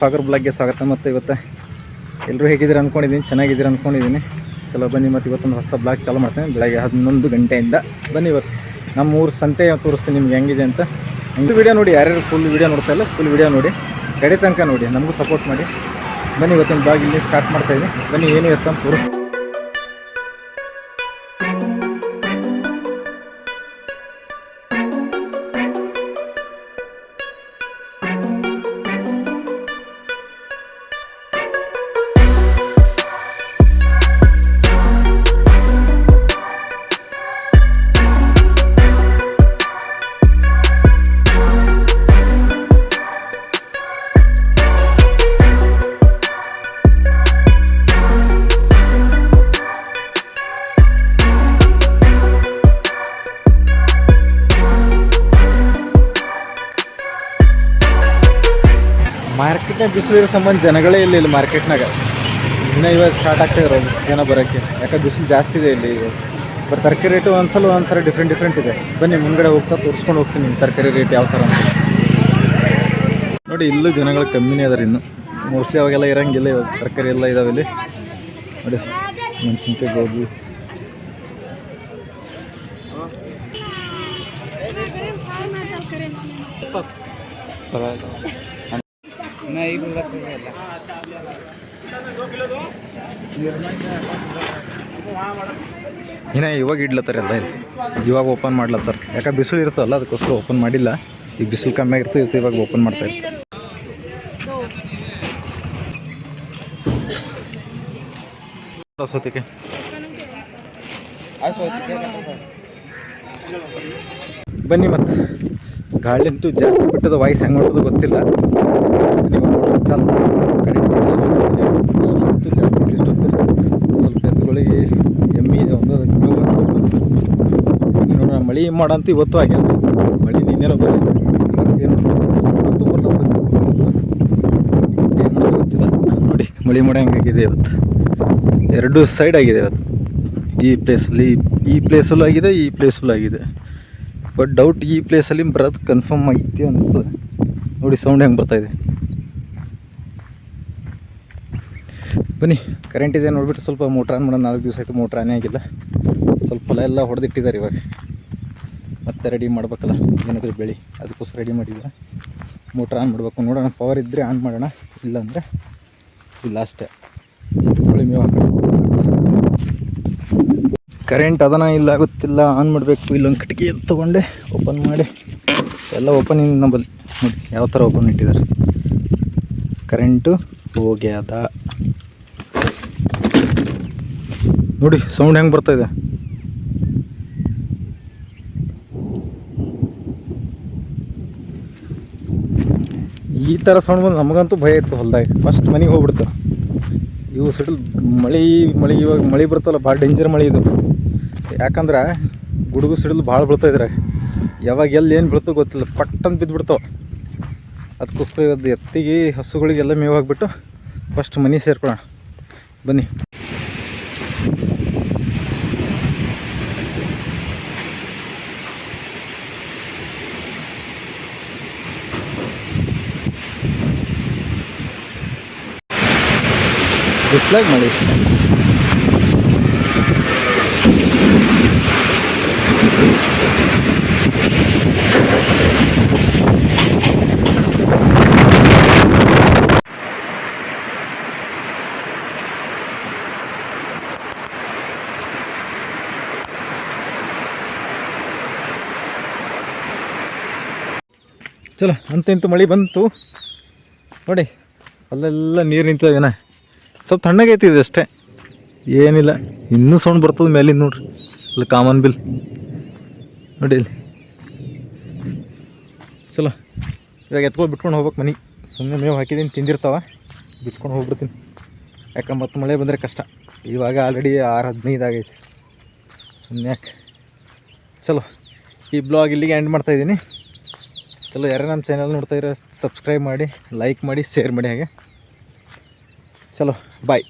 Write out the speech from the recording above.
ಸಾಗರ್ ಬ್ಲಾಗ್ಗೆ ಸ್ವಾಗತ ಮತ್ತು ಇವತ್ತು. ಎಲ್ಲರೂ ಹೇಗಿದ್ದೀರ ಅಂದ್ಕೊಂಡಿದ್ದೀನಿ ಚೆನ್ನಾಗಿದ್ದೀರ ಅಂದ್ಕೊಂಡಿದ್ದೀನಿ ಚಲೋ ಬನ್ನಿ ಮತ್ತು ಇವತ್ತೊಂದು ಹೊಸ ಬ್ಲಾಗ್ ಚಾಲೂ ಮಾಡ್ತೇನೆ. ಬೆಳಗ್ಗೆ ಹನ್ನೊಂದು ಗಂಟೆಯಿಂದ ಬನ್ನಿ ಇವತ್ತು. ನಮ್ಮ ಊರು ಸಂತೆ ತೋರಿಸ್ತೀನಿ ನಿಮ್ಗೆ ಹೆಂಗಿದೆ ಅಂತ. ಹೆಂಗೆ ವಿಡಿಯೋ ನೋಡಿ, ಯಾರ್ಯಾರು ಫುಲ್ ವೀಡಿಯೋ ನೋಡ್ತಾ ಇಲ್ಲ ಫುಲ್ ವೀಡಿಯೋ ನೋಡಿ. ಕಡೆ ತನಕ ನೋಡಿ, ನಮಗೂ ಸಪೋರ್ಟ್ ಮಾಡಿ. ಬನ್ನಿ ಇವತ್ತೊಂದು ಬ್ಲಾಗ್ ಇಲ್ಲಿ ಸ್ಟಾರ್ಟ್ ಮಾಡ್ತಾಯಿದ್ದೀನಿ ಬನ್ನಿ ಏನು ಇರುತ್ತೆ ಅಂತ ತೋರಿಸ್ತೀನಿ. ಮಾರ್ಕೆಟ್ನಾಗ ಬಿಸಿಲು ಇರೋ ಸಂಬಂಧ ಜನಗಳೇ ಇಲ್ಲ ಇಲ್ಲಿ ಮಾರ್ಕೆಟ್ನಾಗ ಇನ್ನೂ ಇವಾಗ ಸ್ಟಾರ್ಟ್ ಆಗ್ತಾ ಇರೋದು ಜನ ಬರೋಕ್ಕೆ. ಯಾಕಂದ್ರೆ ಬಿಸಿಲು ಜಾಸ್ತಿ ಇದೆ ಇಲ್ಲಿ ಇವಾಗ. ಬಟ್ ತರಕಾರಿ ರೇಟು ಒಂದ್ಸಲ ಒಂಥರ ಡಿಫ್ರೆಂಟ್ ಡಿಫ್ರೆಂಟ್ ಇದೆ. ಬನ್ನಿ ಮುಂದ್ಗಡೆ ಹೋಗ್ತಾ ತೋರಿಸ್ಕೊಂಡು ಹೋಗ್ತೀನಿ ನಿಮ್ಮ ತರಕಾರಿ ರೇಟ್ ಯಾವ ಥರ ಅಂತ. ನೋಡಿ, ಇಲ್ಲೂ ಜನಗಳು ಕಮ್ಮಿನೇ ಅದಾರೆ ಇನ್ನು. ಮೋಸ್ಟ್ಲಿ ಅವಾಗೆಲ್ಲ ಇರಂಗಿಲ್ಲ ಇವಾಗ. ತರಕಾರಿ ಎಲ್ಲ ಇದಾವೆ ಇಲ್ಲಿ. ನೋಡಿ, ಮೆಣಸಿನ್ಕಾಯಿ, ಗೋಬಿ. ಇನ್ನ ಇವಾಗ ಇಡ್ಲತ್ತಾರ ಎಲ್ಲ ಇಲ್ಲಿ. ಇವಾಗ ಓಪನ್ ಮಾಡ್ಲತ್ತಾರ. ಯಾಕೆ ಬಿಸಿಲು ಇರ್ತಲ್ಲ ಅದಕ್ಕೋಸ್ಕರ ಓಪನ್ ಮಾಡಿಲ್ಲ. ಈಗ ಬಿಸಿಲು ಕಮ್ಮಿ ಆಗಿರ್ತದೆ ಇವಾಗ ಓಪನ್ ಮಾಡ್ತಾರೆ ಸೋತಿಗೆ ಬನ್ನಿ ಮತ್ತೆ. ಗಾಳಿ ಅಂತೂ ಜಾಸ್ತಿ ಬಿಟ್ಟದ ವಾಯ್ಸ್ ಹೆಂಗೆ ಮಾಡೋದು ಗೊತ್ತಿಲ್ಲ. ನೀವು ಚಾಲು. ಕರೆಕ್ಟ್ ಸ್ವಲ್ಪ ಜಾಸ್ತಿ ಇಷ್ಟೊತ್ತು ಸ್ವಲ್ಪ ಎತ್ತುಗಳಿಗೆ ಎಮ್ಮಿ ಒಂದು ನೋಡೋಣ, ಮಳೆ ಮಾಡಂತ ಇವತ್ತು ಆಗ್ಯದ ಮಳೆ ಇವತ್ತೇನು ಅಂತೂ ಬರಲ್ಲ ಏನು ಮಾಡೋದು ಗೊತ್ತಿಲ್ಲ. ನೋಡಿ, ಮಳೆ ಮಾಡೋ ಹಂಗಾಗಿದೆ ಇವತ್ತು. ಎರಡು ಸೈಡ್ ಆಗಿದೆ ಇವತ್ತು. ಈ ಪ್ಲೇಸಲ್ಲಿ ಈ ಪ್ಲೇಸಲ್ಲೂ ಆಗಿದೆ, ಈ ಪ್ಲೇಸಲ್ಲೂ ಆಗಿದೆ. ಬಟ್ ಡೌಟ್ ಈ ಪ್ಲೇಸಲ್ಲಿ ಬರೋದು ಕನ್ಫರ್ಮ್ ಐತಿ ಅನಿಸ್ತದೆ. ನೋಡಿ ಸೌಂಡ್ ಹೆಂಗೆ ಬರ್ತಾಯಿದೆ ಬನ್ನಿ ಕರೆಂಟ್ ಇದೆ ನೋಡಿಬಿಟ್ಟು ಸ್ವಲ್ಪ ಮೋಟ್ರ್ ಆನ್ ಮಾಡೋಣ. ನಾಲ್ಕು ದಿವಸ ಆಯಿತು ಮೋಟ್ರ್ ಆನೇ ಆಗಿಲ್ಲ. ಸ್ವಲ್ಪ ಹೊಲ ಎಲ್ಲ ಹೊಡೆದಿಟ್ಟಿದ್ದಾರೆ ಇವಾಗ. ಮತ್ತೆ ರೆಡಿ ಮಾಡ್ಬೇಕಲ್ಲ, ಏನಾದರೂ ಬೆಳಿ. ಅದಕ್ಕೋಸ್ಕರ ರೆಡಿ ಮಾಡಿದ್ದೆ ಮೋಟ್ರ್ ಆನ್ ಮಾಡಬೇಕು. ನೋಡೋಣ ಪವರ್ ಇದ್ದರೆ ಆನ್ ಮಾಡೋಣ. ಇಲ್ಲಾಂದರೆ ಇಲ್ಲ ಅಷ್ಟೇ. ಮೇವು ಹಾಕೋಣ. ಕರೆಂಟ್ ಅದನ ಇಲ್ಲ ಗೊತ್ತಿಲ್ಲ ಆನ್ ಮಾಡಬೇಕು. ಇಲ್ಲೊಂದು ಕಿಟಕಿ ಎಲ್ಲಿ ತೊಗೊಂಡೆ ಓಪನ್ ಮಾಡಿ. ಎಲ್ಲ ಓಪನಿಂಗ್ ನಂಬಲ್ಲಿ. ನೋಡಿ, ಯಾವ ಥರ ಓಪನ್ ಇಟ್ಟಿದ್ದಾರೆ. ಕರೆಂಟು ಹೋಗ್ಯಾದ. ನೋಡಿ ಸೌಂಡ್ ಹೆಂಗೆ ಬರ್ತಾ ಇದೆ? ಈ ಥರ ಸೌಂಡ್ ಬಂದು ನಮಗಂತೂ ಭಯ ಇತ್ತು ಹೊಲ್ದಾಗ. ಫಸ್ಟ್ ಮನೆಗೆ ಹೋಗ್ಬಿಡ್ತು. ಇವು ಸಿಡಲ್ ಮಳೆ ಮಳೆ ಇವಾಗ ಮಳೆ ಬರ್ತಲ್ಲ, ಭಾಳ ಡೇಂಜರ್ ಮಳೆ ಇದು. ಯಾಕಂದ್ರೆ ಗುಡುಗು ಸಿಡಿಲು ಭಾಳ ಬೀಳ್ತಾ ಇದ್ರೆ ಯಾವಾಗ ಎಲ್ಲಿ ಏನು ಬೀಳ್ತೋ ಗೊತ್ತಿಲ್ಲ ಪಟ್ಟಂತ ಬಿದ್ದುಬಿಡ್ತಾವೆ ಅದಕ್ಕೋಸ್ಕರ ಇವತ್ತು ಎತ್ತಿಗೆ ಹಸುಗಳಿಗೆಲ್ಲ ಮೇವು ಹಾಕ್ಬಿಟ್ಟು ಫಸ್ಟ್ ಮನೆ ಸೇರ್ಕೊಳ್ಳೋಣ. ಬನ್ನಿ. ಬಿಸ್ಲಾಗಿ ಮಳೆ ಚಲೋ ಅಂತ ಇಂತು ಮಳೆ ಬಂತು. ನೋಡಿ, ಅಲ್ಲೆಲ್ಲ ನೀರು ನಿಂತಿದ್ದಾವೇನ ಸ್ವಲ್ಪ ತಣ್ಣಗೈತಿ ಇದು ಅಷ್ಟೇ. ಏನಿಲ್ಲ, ಇನ್ನೂ ಸೌಂಡ್ ಬರ್ತದೆ ಮೇಲಿಂದ ನೋಡ್ರಿ. ಅಲ್ಲಿ ಕಾಮನ್ ಬಿಲ್ ನೋಡಿ ಇಲ್ಲಿ. ಚಲೋ. ಇವಾಗ ಎತ್ಕೊಂಡು ಬಿಟ್ಕೊಂಡು ಹೋಗ್ಬೇಕು ಮನೆ. ಸುಮ್ಮನೆ ಮೇವು ಹಾಕಿದ್ದೀನಿ, ತಿಂದಿರ್ತಾವ. ಬಿಟ್ಕೊಂಡು ಹೋಗ್ಬಿಡ್ತೀನಿ. ಯಾಕೆ ಮತ್ತು ಮಳೆ ಬಂದರೆ ಕಷ್ಟ. ಇವಾಗ ಆಲ್ರೆಡಿ ಆರು ಹದಿನೈದು ಆಗೈತಿ. ಸುಮ್ಮನೆ ಯಾಕೆ? ಚಲೋ. ಈ ಬ್ಲಾಗ್ ಇಲ್ಲಿಗೆ ಎಂಡ್ ಮಾಡ್ತಾಯಿದ್ದೀನಿ ಚಲೋ, ಯಾರೇ ನಮ್ಮ ಚಾನಲ್ ನೋಡ್ತಾ ಇರೋ ಸಬ್ಸ್ಕ್ರೈಬ್ ಮಾಡಿ ಲೈಕ್ ಮಾಡಿ ಶೇರ್ ಮಾಡಿ ಹಾಗೆ. ಚಲೋ ಬಾಯ್